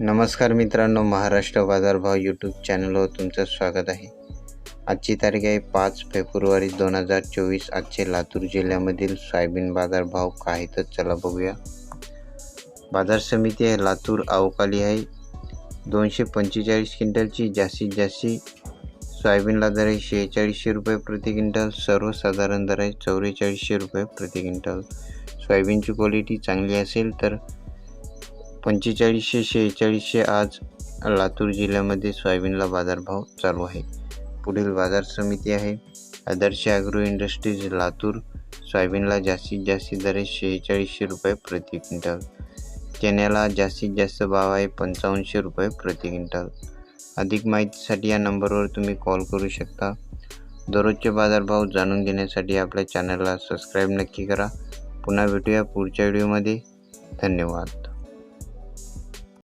नमस्कार मित्रांनो महाराष्ट्र बाजारभाव यूट्यूब चॅनलवर तुमचं स्वागत आहे. आजची तारीख आहे पाच फेब्रुवारी दोन हजार चोवीस. आजचे लातूर जिल्ह्यामधील सोयाबीन बाजारभाव काय तर चला बघूया. बाजार समिती आहे लातूर अवकाली आहे. दोनशे पंचेचाळीस क्विंटलची जास्तीत जास्त सोयाबीनला दर आहे शेहेचाळीसशे रुपये प्रति क्विंटल. सर्वसाधारण दर आहे चौवेचाळीसशे रुपये प्रति क्विंटल. सोयाबीनची क्वालिटी चांगली असेल तर पंचेचाळीसशे शेहेचाळीसशे आज लातूर जिल्ह्यामध्ये सोयाबीनला बाजारभाव चालू आहे. पुढील बाजार समिती आहे. आदर्श ॲग्रो इंडस्ट्रीज लातूर सोयाबीनला जास्तीत जास्त दर आहे शेहेचाळीसशे रुपये प्रति क्विंटल. चण्याला जास्तीत जास्त भाव आहे पंचावन्नशे रुपये प्रति क्विंटल. अधिक माहितीसाठी या नंबरवर तुम्ही कॉल करू शकता. दररोजचे बाजारभाव जाणून घेण्यासाठी आपल्या चॅनलला सबस्क्राईब नक्की करा. पुन्हा भेटूया पुढच्या व्हिडिओमध्ये. धन्यवाद.